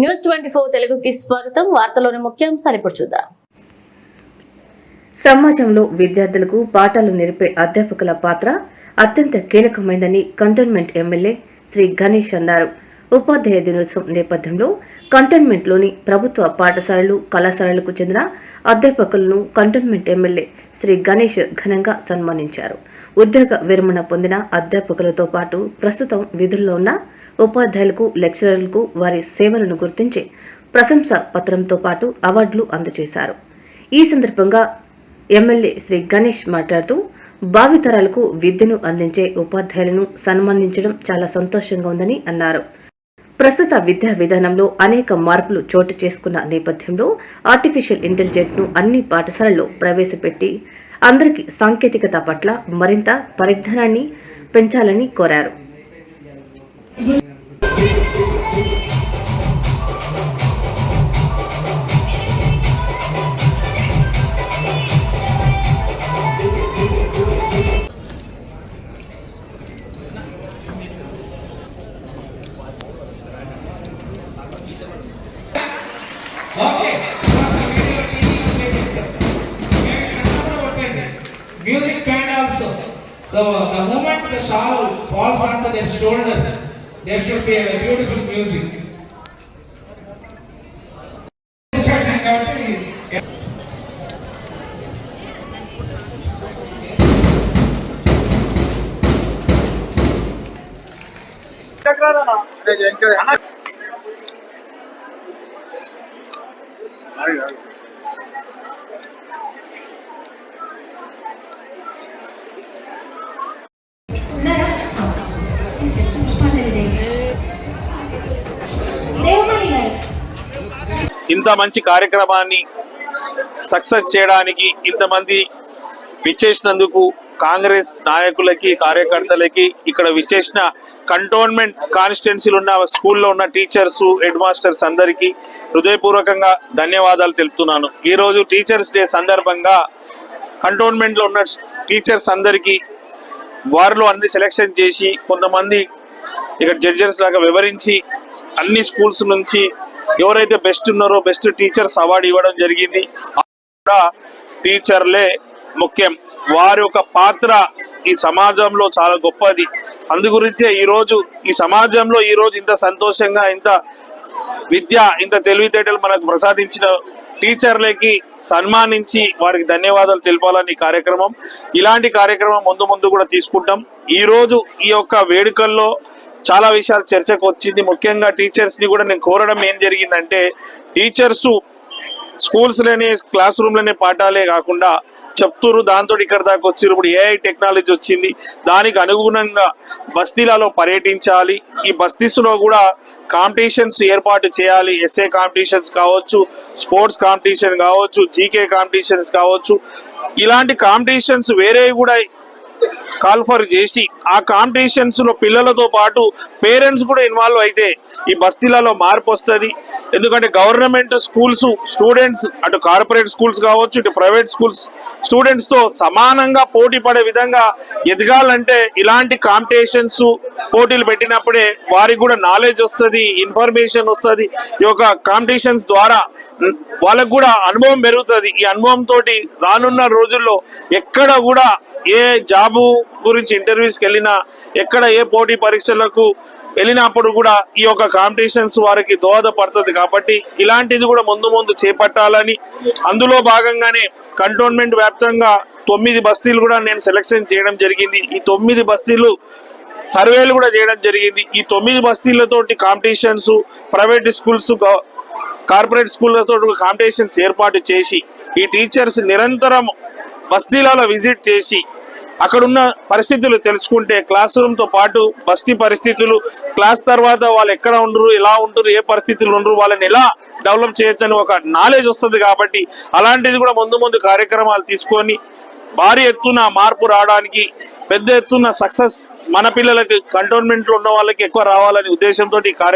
News twenty four తెలుగుకి స్వాగతం. వార్తలోని ముఖ్యాంశాలు ఇప్పుడు చూద్దాం. సమాజంలో విద్యార్థులకు పాఠాలు నేర్పే అధ్యాపకుల పాత్ర అత్యంత కీలకమైందని కంటోన్మెంట్ ఎమ్మెల్యే శ్రీ గణేష్ అన్నారు. ఉపాధ్యాయ దినోత్సవం నేపథ్యంలో కంటోన్మెంట్లోని ప్రభుత్వ పాఠశాలలు కళాశాలలకు చెందిన అధ్యాపకులను కంటోన్మెంట్ ఎమ్మెల్యే శ్రీ గణేష్ ఘనంగా సన్మానించారు. ఉద్యోగ విరమణ పొందిన అధ్యాపకులతో పాటు ప్రస్తుతం విధుల్లో ఉన్న ఉపాధ్యాయులకు లెక్చరర్లకు వారి సేవలను గుర్తించి ప్రశంస పత్రంతో పాటు అవార్డులు అందజేశారు. ఈ సందర్భంగా ఎమ్మెల్యే శ్రీ గణేష్ మాట్లాడుతూ భావితరాలకు విద్యను అందించే ఉపాధ్యాయులను సన్మానించడం చాలా సంతోషంగా ఉందని అన్నారు. ప్రస్తుత విద్యా విధానంలో అనేక మార్పులు చోటు చేసుకున్న నేపథ్యంలో ఆర్టిఫిషియల్ ఇంటెలిజెంట్ను ను అన్ని పాఠశాలల్లో ప్రవేశపెట్టి అందరికీ సాంకేతికత పట్ల మరింత పరిజ్ఞానాన్ని పెంచాలని కోరారు Okay. So the moment the shawl falls onto their shoulders, there should be a beautiful music. ఉన్నారా? ఇంత మంచి కార్యక్రమాన్ని సక్సెస్ చేయడానికి ఇంతమంది విచ్చేసినందుకు కాంగ్రెస్ నాయకులకి కార్యకర్తలకి ఇక్కడ విచ్చేసిన కంటోన్మెంట్ కాన్స్టిట్యున్సీలు ఉన్న స్కూల్లో ఉన్న టీచర్స్ హెడ్ మాస్టర్స్ అందరికీ హృదయపూర్వకంగా ధన్యవాదాలు తెలుపుతున్నాను. ఈరోజు టీచర్స్ డే సందర్భంగా కంటోన్మెంట్లో ఉన్న టీచర్స్ అందరికీ వారిలో అన్ని సెలెక్షన్ చేసి కొంతమంది ఇక్కడ జడ్జెస్ లాగా వివరించి అన్ని స్కూల్స్ నుంచి ఎవరైతే బెస్ట్ ఉన్నారో బెస్ట్ టీచర్స్ అవార్డు ఇవ్వడం జరిగింది. టీచర్లే ముఖ్యం. వారి యొక్క పాత్ర ఈ సమాజంలో చాలా గొప్పది. అందుగురించే ఈరోజు ఈ సమాజంలో ఈరోజు ఇంత సంతోషంగా ఇంత విద్య ఇంత తెలివితేటలు మనకు ప్రసాదించిన టీచర్లకి సన్మానించి వారికి ధన్యవాదాలు తెలపాలని ఈ కార్యక్రమం. ఇలాంటి కార్యక్రమం ముందు ముందు కూడా తీసుకుంటాం. ఈ రోజు ఈ యొక్క వేడుకల్లో చాలా విషయాలు చర్చకు వచ్చింది. ముఖ్యంగా టీచర్స్ని కూడా నేను కోరడం ఏం జరిగిందంటే టీచర్స్ స్కూల్స్లోనే క్లాస్ రూమ్లోనే పాఠాలే కాకుండా చెప్తురు దాంతో ఇక్కడ దాకా వచ్చి ఇప్పుడు ఏఐ టెక్నాలజీ వచ్చింది. దానికి అనుగుణంగా బస్తీలలో పర్యటించాలి. ఈ బస్తీస్లో కూడా కాంపిటీషన్స్ ఏర్పాటు చేయాలి. ఎస్ఏ కాంపిటీషన్స్ కావచ్చు స్పోర్ట్స్ కాంపిటీషన్ కావచ్చు జీకే కాంపిటీషన్స్ కావచ్చు. ఇలాంటి కాంపిటీషన్స్ వేరే కూడా కాల్ఫర్ చేసి ఆ కాంపిటీషన్స్లో పిల్లలతో పాటు పేరెంట్స్ కూడా ఇన్వాల్వ్ అయితే ఈ బస్తీలలో మార్పు వస్తుంది. ఎందుకంటే గవర్నమెంట్ స్కూల్స్ స్టూడెంట్స్ అటు కార్పొరేట్ స్కూల్స్ కావచ్చు ఇటు ప్రైవేట్ స్కూల్స్ స్టూడెంట్స్తో సమానంగా పోటీ పడే విధంగా ఎదగాలంటే ఇలాంటి కాంపిటీషన్స్ పోటీలు పెట్టినప్పుడే వారికి కూడా నాలెడ్జ్ వస్తుంది ఇన్ఫర్మేషన్ వస్తుంది. ఈ యొక్క కాంపిటీషన్స్ ద్వారా వాళ్ళకు కూడా అనుభవం పెరుగుతుంది. ఈ అనుభవం తోటి రానున్న రోజుల్లో ఎక్కడ కూడా ఏ జాబు గురించి ఇంటర్వ్యూస్కి వెళ్ళినా ఎక్కడ ఏ పోటీ పరీక్షలకు వెళ్ళినప్పుడు కూడా ఈ యొక్క కాంపిటీషన్స్ వారికి దోహదపడుతుంది కాబట్టి ఇలాంటిది కూడా ముందు ముందు చేపట్టాలని అందులో భాగంగానే కంటోన్మెంట్ వ్యాప్తంగా తొమ్మిది బస్తీలు కూడా నేను సెలెక్షన్ చేయడం జరిగింది. ఈ తొమ్మిది బస్తీలు సర్వేలు కూడా చేయడం జరిగింది. ఈ తొమ్మిది బస్తీలతోటి కాంపిటీషన్స్ ప్రైవేట్ స్కూల్స్ కార్పొరేట్ స్కూళ్ళతో కాంపిటీషన్స్ ఏర్పాటు చేసి ఈ టీచర్స్ నిరంతరం బస్తీలలో విజిట్ చేసి అక్కడున్న పరిస్థితులు తెలుసుకుంటే క్లాస్ రూమ్తో పాటు బస్తీ పరిస్థితులు క్లాస్ తర్వాత వాళ్ళు ఎక్కడ ఉండరు ఎలా ఉంటారు ఏ పరిస్థితులు ఉండరు వాళ్ళని ఎలా డెవలప్ చేయొచ్చని ఒక నాలెడ్జ్ వస్తుంది కాబట్టి అలాంటిది కూడా ముందు ముందు కార్యక్రమాలు తీసుకొని భారీ ఎత్తున మార్పు రావడానికి పెద్ద ఎత్తున సక్సెస్ మన పిల్లలకి కంటోన్మెంట్లో ఉన్న వాళ్ళకి ఎక్కువ రావాలనే ఉద్దేశంతో ఈ కార్యక్రమం